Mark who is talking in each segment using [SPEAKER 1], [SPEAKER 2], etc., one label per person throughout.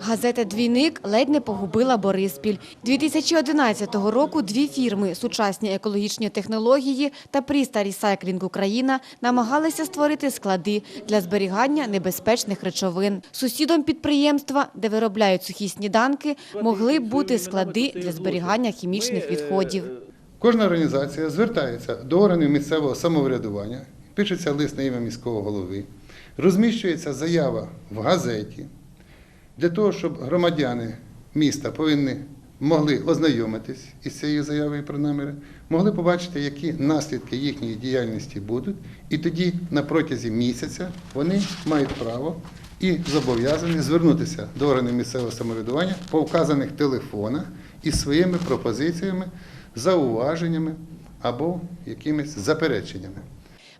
[SPEAKER 1] Газета «Двійник» ледь не погубила Бориспіль. 2011 року дві фірми «Сучасні екологічні технології» та «Пріста Рісайклінг Україна» намагалися створити склади для зберігання небезпечних речовин. Сусідом підприємства, де виробляють сухі сніданки, могли бути склади для зберігання хімічних відходів.
[SPEAKER 2] Кожна організація звертається до органів місцевого самоврядування, пишеться лист на ім'я міського голови, розміщується заява в газеті для того, щоб громадяни міста повинні могли ознайомитись із цією заявою про наміри, могли побачити, які наслідки їхньої діяльності будуть, і тоді на протязі місяця вони мають право і зобов'язані звернутися до органів місцевого самоврядування по вказаних телефонах із своїми пропозиціями, зауваженнями або якимись запереченнями.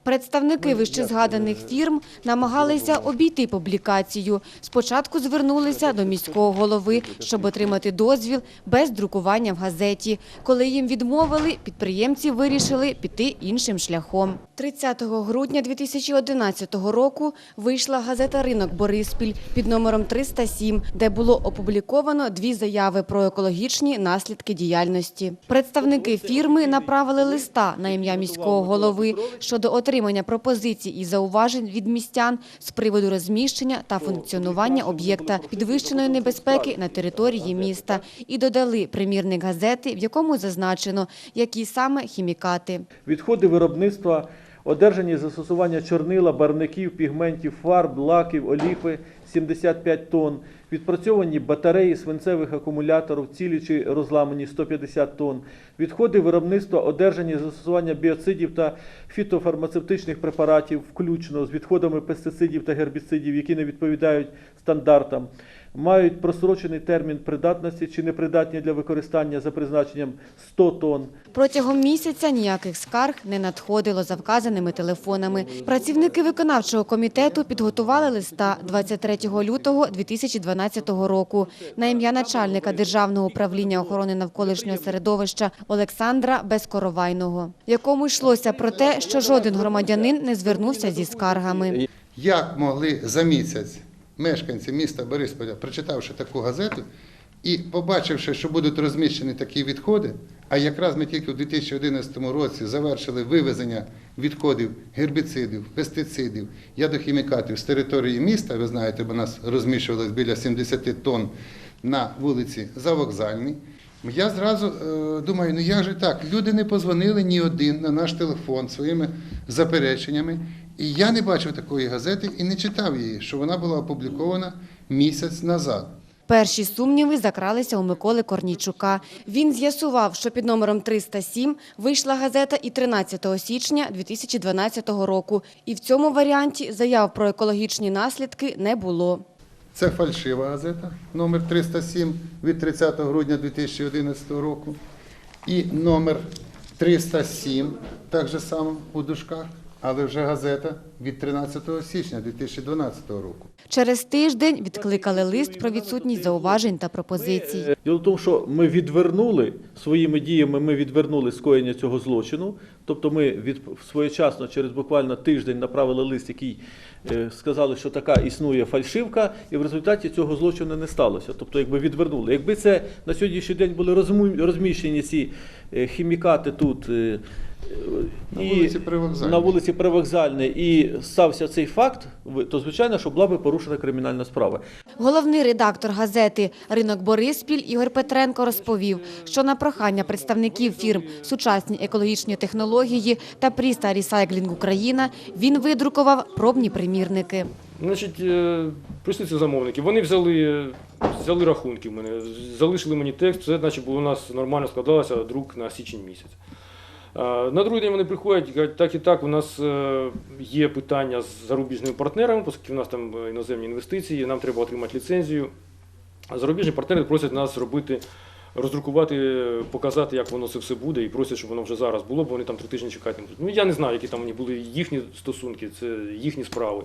[SPEAKER 1] Представники вищезгаданих фірм намагалися обійти публікацію. Спочатку звернулися до міського голови, щоб отримати дозвіл без друкування в газеті. Коли їм відмовили, підприємці вирішили піти іншим шляхом. 30 грудня 2011 року вийшла газета «Ринок Бориспіль» під номером 307, де було опубліковано дві заяви про екологічні наслідки діяльності. Представники фірми направили листа на ім'я міського голови щодо отримання пропозицій і зауважень від містян з приводу розміщення та функціонування об'єкта підвищеної небезпеки на території міста. і додали примірник газети, в якому зазначено, які саме хімікати.
[SPEAKER 3] Відходи виробництва, одержані застосування чорнила, барвників, пігментів, фарб, лаків, оліфи 75 тонн, відпрацьовані батареї свинцевих акумуляторів, цілі чи розламані 150 тонн, відходи виробництва, одержані застосування біоцидів та фітофармацевтичних препаратів, включно з відходами пестицидів та гербіцидів, які не відповідають стандартам, мають просрочений термін придатності чи непридатні для використання за призначенням 100 тонн.
[SPEAKER 1] Протягом місяця ніяких скарг не надходило за вказаними телефонами. Працівники виконавчого комітету підготували листа 23 лютого 2012 року на ім'я начальника Державного управління охорони навколишнього середовища Олександра Безкоровайного, якому йшлося про те, що жоден громадянин не звернувся зі скаргами.
[SPEAKER 2] Як могли за місяць мешканці міста Борисполя, прочитавши таку газету і побачивши, що будуть розміщені такі відходи, а якраз ми тільки у 2011 році завершили вивезення відходів гербіцидів, пестицидів, ядохімікатів з території міста, ви знаєте, бо нас розміщувалось біля 70 тонн на вулиці Завокзальній. Я зразу е, думаю, ну як же так? Люди не позвонили ні один на наш телефон своїми запереченнями. І я не бачив такої газети і не читав її, що вона була опублікована місяць назад.
[SPEAKER 1] Перші сумніви закралися у Миколи Корнійчука. Він з'ясував, що під номером 307 вийшла газета і 13 січня 2012 року. І в цьому варіанті заяв про екологічні наслідки не було.
[SPEAKER 2] Це фальшива газета, номер 307 від 30 грудня 2011 року. І номер 307, так же само у дужках, але вже газета від 13 січня 2012 року.
[SPEAKER 1] Через тиждень відкликали лист про відсутність зауважень та пропозицій.
[SPEAKER 3] Діло в тому, що ми відвернули своїми діями, ми відвернули скоєння цього злочину. Тобто ми від своєчасно, через буквально тиждень, направили лист, який е, сказали, що така існує фальшивка, і в результаті цього злочину не сталося. Тобто, якби відвернули. Якби це на сьогоднішній день були розміщені ці е, хімікати тут.
[SPEAKER 2] На вулиці Привокзальній.
[SPEAKER 3] на вулиці Привокзальній і стався цей факт, ви- то звичайно, що була би порушена кримінальна справа.
[SPEAKER 1] Головний редактор газети «Ринок Бориспіль» Ігор Петренко розповів, що на прохання представників фірм «Сучасні екологічні технології» та «Пріста Рісайклінг Україна» він видрукував пробні примірники.
[SPEAKER 4] Значить, е, прийшли ці замовники. Вони взяли, взяли рахунки в мене, залишили мені текст, все наче було у нас нормально складалося друк на січень місяць. А, На другий день вони приходять кажуть, так і так, у нас е, є питання з зарубіжними партнерами, оскільки у нас там е, іноземні інвестиції, нам треба отримати ліцензію. Зарубіжні партнери просять нас зробити, роздрукувати, показати, як воно це все буде, і просять, щоб воно вже зараз було, бо вони там три тижні чекати. не будуть. Ну я не знаю, які там вони були їхні стосунки, це їхні справи.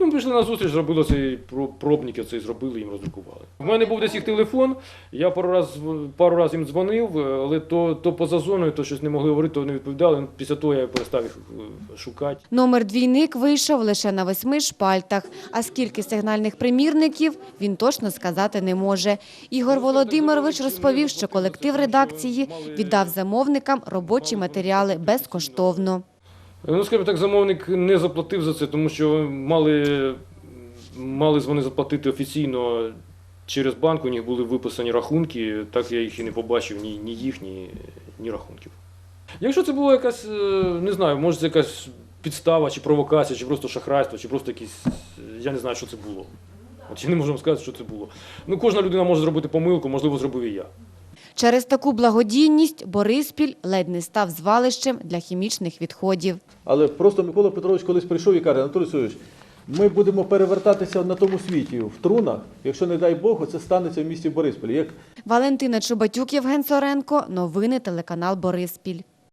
[SPEAKER 4] Ну, ми прийшли на зустріч, зробили цей про- пробники, цей зробили, їм роздрукували. У мене був десь їх телефон, я пару раз, пару раз їм дзвонив, але то, то поза зоною, то щось не могли говорити, то не відповідали. Після того я перестав їх е, шукати.
[SPEAKER 1] Номер двійник вийшов лише на восьми шпальтах, а скільки сигнальних примірників він точно сказати не може. Ігор Володимирович розповів, що колектив редакції віддав замовникам робочі матеріали безкоштовно.
[SPEAKER 4] Ну, скажімо так, замовник не заплатив за це, тому що мали, мали вони заплатити офіційно через банк, у них були виписані рахунки, так я їх і не побачив, ні, ні їх, ні, ні рахунків. Якщо це була якась, е, не знаю, може це якась підстава, чи провокація, чи просто шахрайство, чи просто якісь, я не знаю, що це було. От я не можу вам сказати, що це було. Ну, кожна людина може зробити помилку, можливо, зробив і я.
[SPEAKER 1] Через таку благодійність Бориспіль ледь не став звалищем для хімічних відходів.
[SPEAKER 3] Але просто Микола Петрович колись прийшов і каже, Анатолій Сойович, ми будемо перевертатися на тому світі в трунах, якщо не дай Бог, це станеться в місті Бориспіль. Як
[SPEAKER 1] Валентина Чубатюк, Євген Соренко. Новини телеканал Бориспіль.